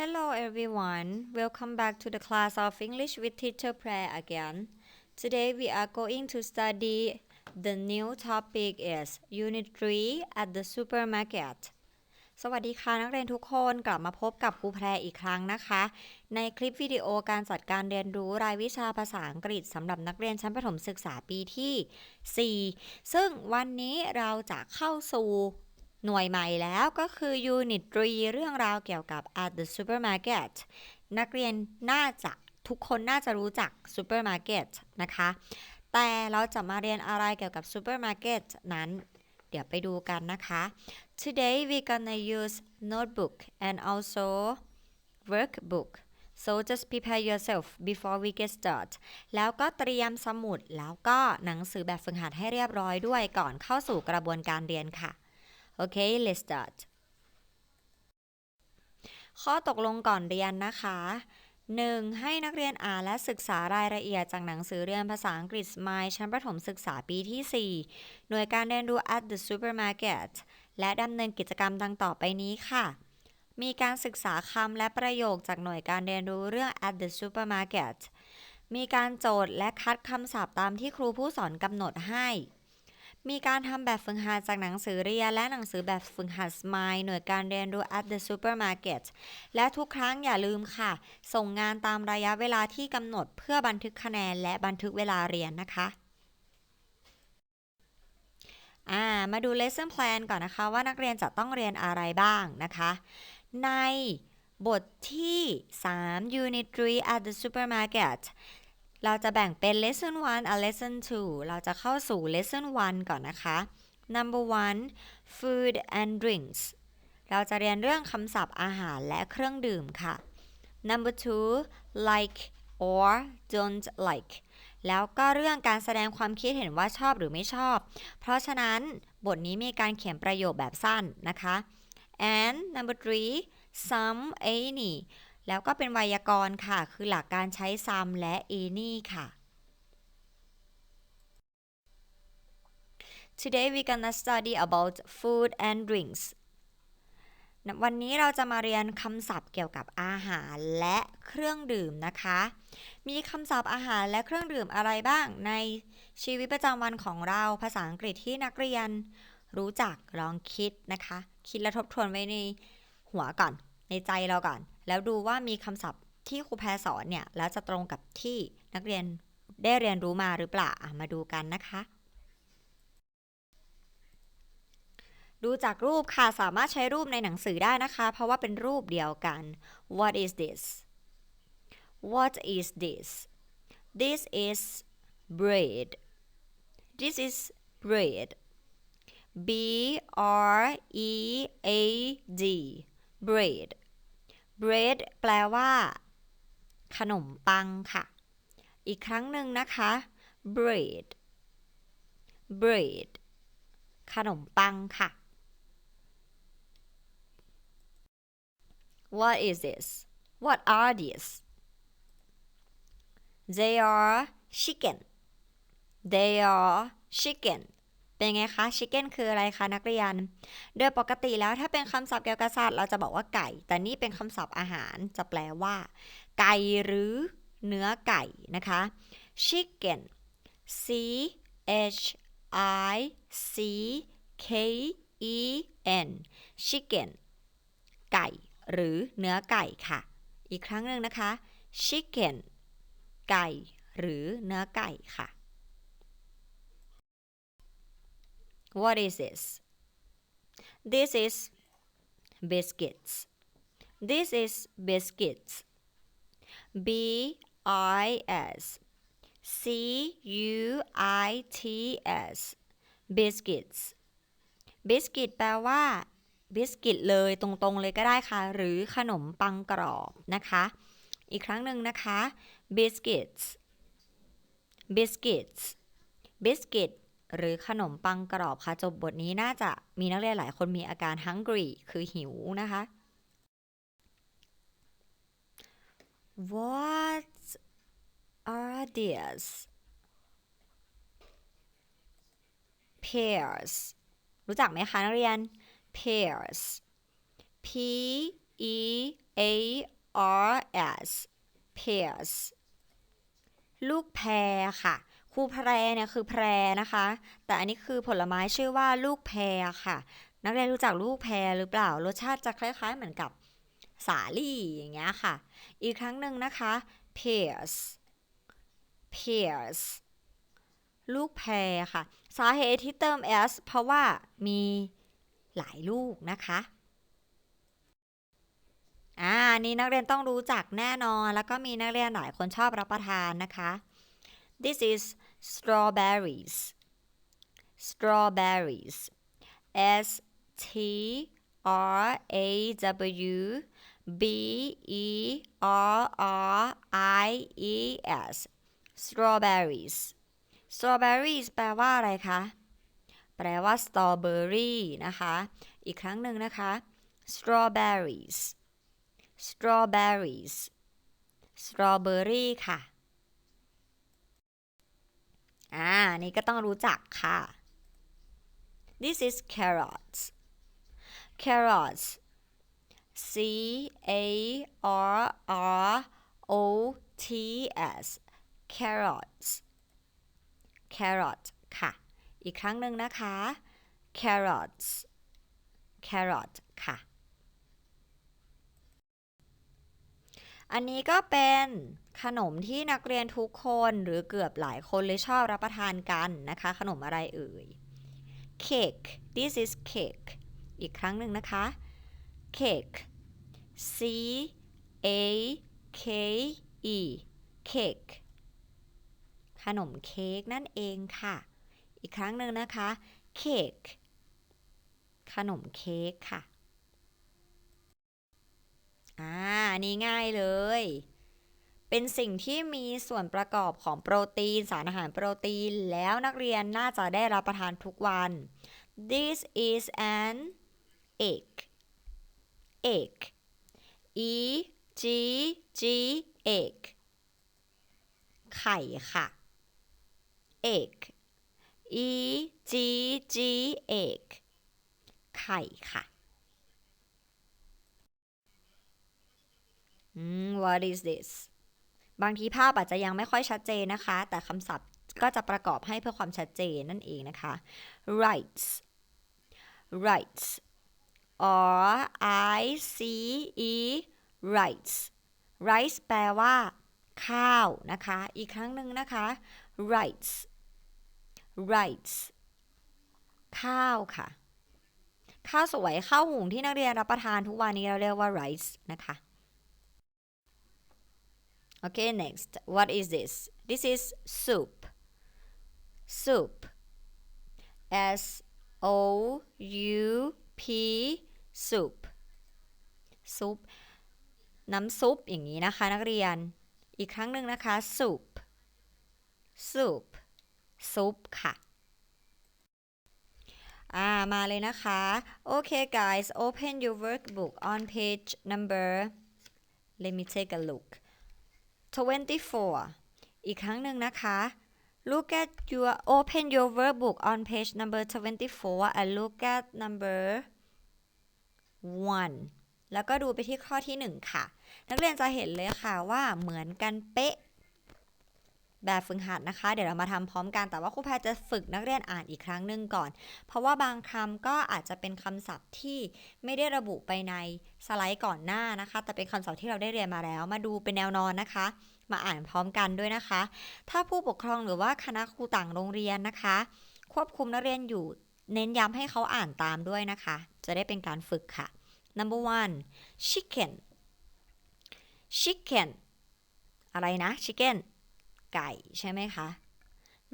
Hello everyone, welcome back to the class of English with Teacher Prayer again. Today we are going to study the new topic is Unit 3 at the supermarket. สวัสดีค่ะนักเรียนทุกคนกลับมาพบกับครูแพรอีกครั้งนะคะ ในคลิปวิดีโอการจัดการเรียนรู้รายวิชาภาษาอังกฤษสำหรับนักเรียนชั้นประถมศึกษาปีที่ 4 ซึ่งวันนี้เราจะเข้าสู่ หน่วยใหม่แล้วก็คือ Unit 3เรื่องราวเกี่ยวกับ at the supermarket นักเรียนน่าจะทุกคนน่าจะรู้จัก supermarket นะคะ แต่เราจะมาเรียนอะไรเกี่ยวกับ supermarket นั้น เดี๋ยวไปดูกันนะคะ Today we gonna use notebook and also workbook so just prepare yourself before we get start แล้วก็เตรียมสมุดแล้วก็หนังสือแบบฝึกหัดให้เรียบร้อยด้วยก่อนเข้าสู่กระบวนการเรียนค่ะ โอเค let's start ข้อตกลงก่อนเรียนนะคะ 1. ให้นักเรียนอ่านและศึกษารายละเอียดจากหนังสือเรียนภาษาอังกฤษ My ชั้นประถมศึกษาปีที่ 4 หน่วยการเรียนรู้ at the supermarket และดำเนินกิจกรรมดังต่อไปนี้ค่ะ มีการศึกษาคำและประโยคจากหน่วยการเรียนรู้เรื่อง at the supermarket มีการโจทย์และคัดคำศัพท์ตามที่ครูผู้สอนกำหนดให้ มีการทำแบบฝึกหัดจากหนังสือเรียนและหนังสือแบบฝึกหัด Smile หน่วยการเรียนรู้ at the supermarket และทุกครั้งอย่าลืมค่ะ ส่งงานตามระยะเวลาที่กำหนดเพื่อบันทึกคะแนนและบันทึกเวลาเรียนนะคะามาดู lesson plan ก่อนนะคะ ว่านักเรียนจะต้องเรียนอะไรบ้างนะคะ ในบทที่ 3 Unit 3 at the supermarket เราจะแบ่งเป็น lesson 1 a lesson 2 เราจะเข้าสู่ lesson 1 ก่อนนะคะ number one food and drinks เราจะเรียนเรื่องคำศัพท์อาหารและเครื่องดื่มค่ะ number two like or don't like แล้วก็เรื่องการแสดงความคิดเห็นว่าชอบหรือไม่ชอบ เพราะฉะนั้นบทนี้มีการเขียนประโยคแบบสั้นนะคะ and number three some any แล้วก็เป็นไวยากรณ์ค่ะ คือหลักการใช้ some และ any ค่ะ Today we gonna study about food and drinks วันนี้เราจะมาเรียนคำศัพท์เกี่ยวกับอาหารและเครื่องดื่มนะคะ มีคำศัพท์อาหารและเครื่องดื่มอะไรบ้างในชีวิตประจำวันของเราภาษาอังกฤษที่นักเรียน รู้จักลองคิดนะคะ คิดและทบทวนไว้ในหัวก่อน ในใจเราก่อน แล้วดูว่ามีคำศัพท์ที่ครูแพรสอนเนี่ย แล้วจะตรงกับที่นักเรียนได้เรียนรู้มาหรือเปล่ามาดูกันนะคะ ดูจากรูปค่ะ สามารถใช้รูปในหนังสือได้นะคะ เพราะว่าเป็นรูปเดียวกัน What is this What is this This is bread This is bread B R E A D bread bread แปลว่า ขนมปังค่ะ อีกครั้งหนึ่งนะคะ bread bread ขนมปังค่ะ What is this? What are these? They are chicken. They are chicken. เป็นไงคะ chicken คืออะไรคะนักเรียน โดยปกติแล้วถ้าเป็นคำศัพท์เกี่ยวกับสัตว์เราจะบอกว่าไก่ แต่นี่เป็นคำศัพท์อาหารจะแปลว่า ไก่หรือเนื้อไก่นะคะ chicken c h i c k e n chicken ไก่ หรือเนื้อไก่ค่ะ อีกครั้งหนึ่งนะคะ chicken ไก่ หรือเนื้อไก่ค่ะ What is this This is biscuits This is biscuits B I S C U I T S biscuits biscuit แปลว่าบิสกิตเลยตรงๆเลยก็ได้ค่ะ หรือขนมปังกรอบนะคะ อีกครั้งหนึ่งนะคะ biscuits biscuits biscuit หรือขนมปังกรอบค่ะ จบบทนี้น่าจะมีนักเรียนหลายคนมีอาการ hungry คือหิวนะคะ What are these pears รู้จักไหมคะนักเรียน pears p e A R S pears ลูกแพรค่ะ ครูแพรเนี่ยคือแพรนะคะ แต่อันนี้คือผลไม้ชื่อว่าลูกแพรค่ะ นักเรียนรู้จักลูกแพรหรือเปล่า รสชาติจะคล้ายๆเหมือนกับสาลี่อย่างเงี้ยค่ะ อีกครั้งหนึ่งนะคะ pears pears ลูกแพรค่ะ สาเหตุที่เติม s เพราะว่ามีหลายลูกนะคะอ่านนี้นักเรียนต้องรู้จักแน่นอน แล้วก็มีนักเรียนหลายคนชอบรับประทานนะคะ This is strawberries strawberries S T R A W B E R R I E S strawberries strawberries แปลว่าอะไรคะ แปลว่า strawberry นะคะ อีกครั้งหนึ่งนะคะ strawberries strawberries strawberry ค่ะ อ่า นี่ก็ต้องรู้จักค่ะ this is carrots carrots C A R R O T S carrots carrot ค่ะ อีกครั้งหนึ่งนะคะ carrots carrot ค่ะ อันนี้ก็เป็นขนมที่นักเรียนทุกคนหรือเกือบหลายคนเลยชอบรับประทานกันนะคะ ขนมอะไรเอ่ย cake this is cake อีกครั้งหนึ่งนะคะ cake C A K E cake ขนมเค้กนั่นเองค่ะ อีกครั้งหนึ่งนะคะ cake ขนมเค้กค่ะ อ่านี่ง่ายเลย เป็นสิ่งที่มีส่วนประกอบของโปรตีน สารอาหารโปรตีน แล้วนักเรียนน่าจะได้รับประทานทุกวัน This is an egg egg e g g egg ไข่ค่ะ egg e g g egg ไข่ค่ะ อืม what is this บางทีภาพอาจจะยังไม่ค่อยชัดเจนนะคะ แต่คำศัพท์ก็จะประกอบให้เพื่อความชัดเจนนั่นเองนะคะ rice rice R I C E rice rice แปลว่า ข้าวนะคะ อีกครั้งหนึ่งนะคะ rice rice ข้าวค่ะ ข้าวสวยข้าวหุงที่นักเรียนรับประทานทุกวันนี้เราเรียกว่า rice นะคะ Okay, next. What is this? This is soup. Soup. S O U P soup. soup น้ำซุปอย่างนี้นะคะ นักเรียน อีกครั้งหนึ่งนะคะ soup soup ซุปค่ะอ่ามาเลยนะคะ Okay guys open your workbook on page number let me take a look 24 อีกครั้งหนึ่งนะคะ look at your open your workbook on page number 24 and look at number 1 แล้วก็ดูไปที่ข้อที่ 1 ค่ะ นักเรียนจะเห็นเลยค่ะว่าเหมือนกันเป๊ะ แบบฝึกหัดนะคะ เดี๋ยวเรามาทำพร้อมกัน แต่ว่าครูแพรจะฝึกนักเรียนอ่านอีกครั้งหนึ่งก่อน เพราะว่าบางคำก็อาจจะเป็นคำศัพท์ที่ไม่ได้ระบุไปในสไลด์ก่อนหน้านะคะ แต่เป็นคำศัพท์ที่เราได้เรียนมาแล้ว มาดูเป็นแนวนอนนะคะ มาอ่านพร้อมกันด้วยนะคะ ถ้าผู้ปกครองหรือว่าคณะครูต่างโรงเรียนนะคะ ควบคุมนักเรียนอยู่เน้นย้ำให้เขาอ่านตามด้วยนะคะ จะได้เป็นการฝึกค่ะ number one chicken chicken อะไรนะ chicken ไก่ใช่ไหมคะ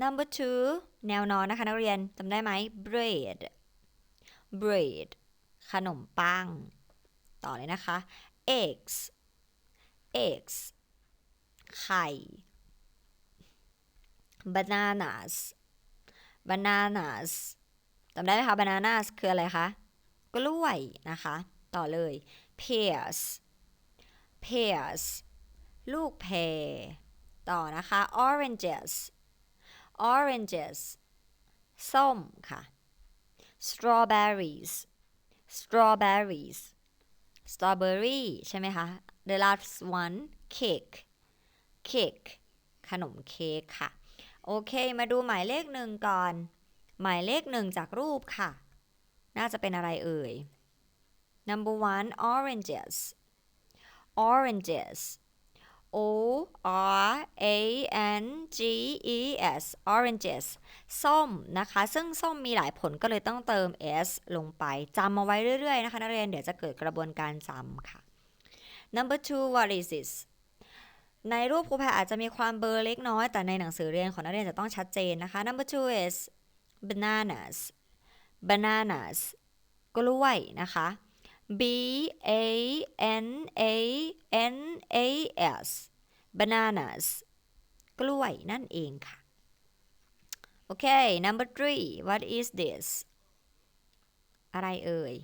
number two แนวนอนนะคะนักเรียนจำได้ไหม bread bread ขนมปัง ต่อเลยนะคะ eggs eggs ไข่ bananas bananas จำได้ไหมคะ bananas คืออะไรคะ กล้วยนะคะ ต่อเลย pears pears ลูกแพร ต่อนะคะ oranges oranges ส้มค่ะ strawberries strawberries strawberry ใช่ไหมคะ the last one cake cake ขนมเค้กค่ะ โอเค มาดูหมายเลขหนึ่งก่อน หมายเลขหนึ่งจากรูปค่ะ น่าจะเป็นอะไรเอ่ย number one oranges oranges O R A N G E S oranges ส้มนะคะ ซึ่งส้มมีหลายผลก็เลยต้องเติม s ลงไปจำมาไว้เรื่อยๆนะคะนักเรียนเดี๋ยวจะเกิดกระบวนการจำค่ะ number two what is this ในรูปครูแพรอาจจะมีความเบลอเล็กน้อย แต่ในหนังสือเรียนของนักเรียนจะต้องชัดเจนนะคะ number two is bananas bananas กล้วยนะคะ B A N A N A S bananas กล้วยนั่นเองค่ะ โอเค number three what is this อะไรเอ่ย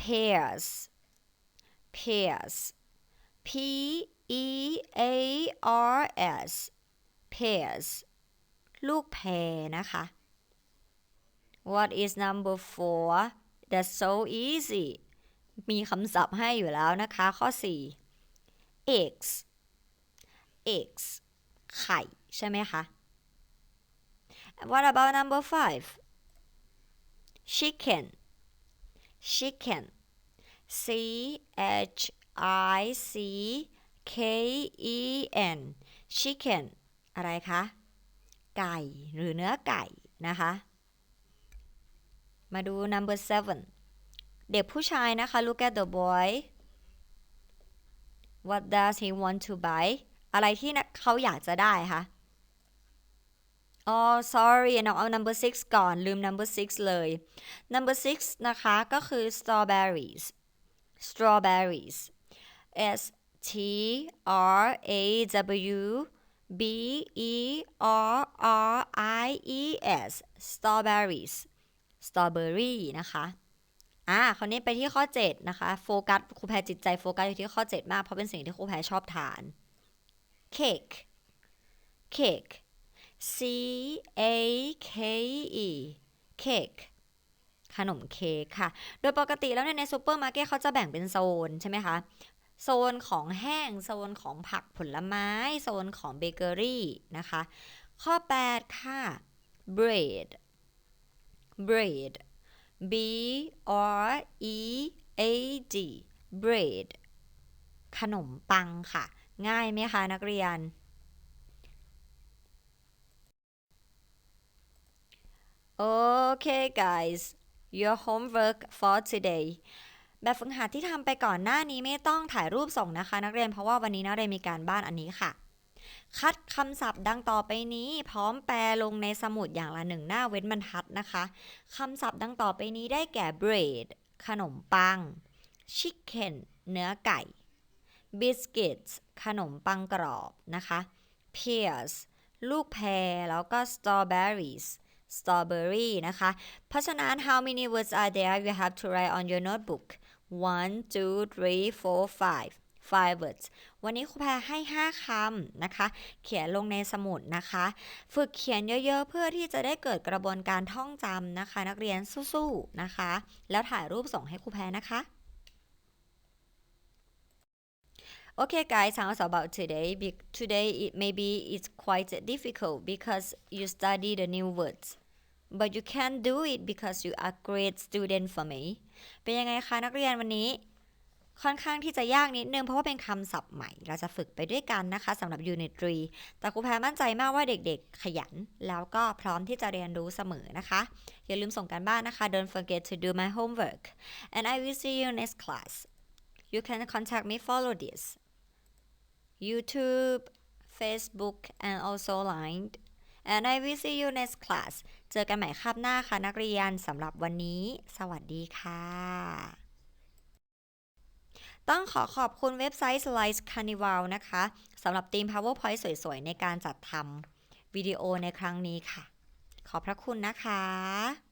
pears pears P E A R S pears ลูกแพรนะคะ what is number four that's so easy มีคำศัพท์ให้อยู่แล้วนะคะ ข้อ 4 eggs eggs ไข่ใช่ไหมคะ what about number five chicken chicken C H I C K E N chicken อะไรคะ ไก่หรือเนื้อไก่นะคะ มาดู number seven เด็กผู้ชายนะคะ look at the boy what does he want to buy อะไรที่เขาอยากจะได้คะอ๋อ sorry น้องเอา number six ก่อนลืม number six เลย number six นะคะ ก็คือ strawberries strawberries S T R A W B E R R I E S strawberries strawberry นะคะ อ่าคราวนี้ไปที่ข้อ 7 นะคะ โฟกัสครูแพรจิตใจโฟกัสอยู่ที่ข้อ 7 มาก เพราะเป็นสิ่งที่ครูแพรชอบทาน cake cake C A K E cake ขนมเค้กค่ะ โดยปกติแล้วเนี่ยในซูเปอร์มาร์เก็ตเขาจะแบ่งเป็นโซนใช่ไหมคะ โซนของแห้ง โซนของผักผลไม้ โซนของเบเกอรี่นะคะ ข้อ 8 ค่ะ bread bread B R E A D bread ขนมปังค่ะ ง่ายไหมคะนักเรียน Okay guys your homework for today แบบฝึกหัดที่ทำไปก่อนหน้านี้ไม่ต้องถ่ายรูปส่งนะคะ นักเรียนเพราะว่าวันนี้นักเรียนมีการบ้านอันนี้ค่ะ คัดคำศัพท์ดังต่อไปนี้ พร้อมแปลลงในสมุดอย่างละหนึ่งหน้าเว้นบรรทัดนะคะคำศัพท์ดังต่อไปนี้ได้แก่ bread ขนมปัง chicken เนื้อไก่ biscuits ขนมปังกรอบนะคะ pears ลูกแพรแล้วก็ strawberries strawberry นะคะ เพราะฉะนั้น how many words are there you have to write on your notebook 1 2 3 4 5 five words วันนี้ครูแพรให้ 5 คำนะคะ เขียนลงในสมุดนะคะ ฝึกเขียนเยอะๆ เพื่อที่จะได้เกิดกระบวนการท่องจำนะคะ นักเรียนสู้ๆนะคะ แล้วถ่ายรูปส่งให้ครูแพรนะคะ Okay guys, how's about today? Be today it maybe it's quite difficult because you study the new words. But you can do it because you are great student for me. เป็นยังไงคะนักเรียนวันนี้ ค่อนข้างที่จะยากนิดนึงเพราะว่าเป็นคำศัพท์ใหม่ เราจะฝึกไปด้วยกันนะคะสำหรับ Unit 3แต่ครูแพรมั่นใจมากว่าเด็กๆ ขยัน แล้วก็พร้อมที่จะเรียนรู้เสมอนะคะ อย่าลืมส่งการบ้านนะคะ Don't forget to do my homework and I will see you next class you can contact me follow this YouTube Facebook and also Line and I will see you next class เจอกันใหม่คาบหน้าค่ะนักเรียนสำหรับวันนี้ สวัสดีค่ะ ต้องขอขอบคุณเว็บไซต์ Slice Carnival นะคะสำหรับทีม PowerPoint สวยๆ ในการจัดทำวิดีโอในครั้งนี้ค่ะ ขอบพระคุณนะคะ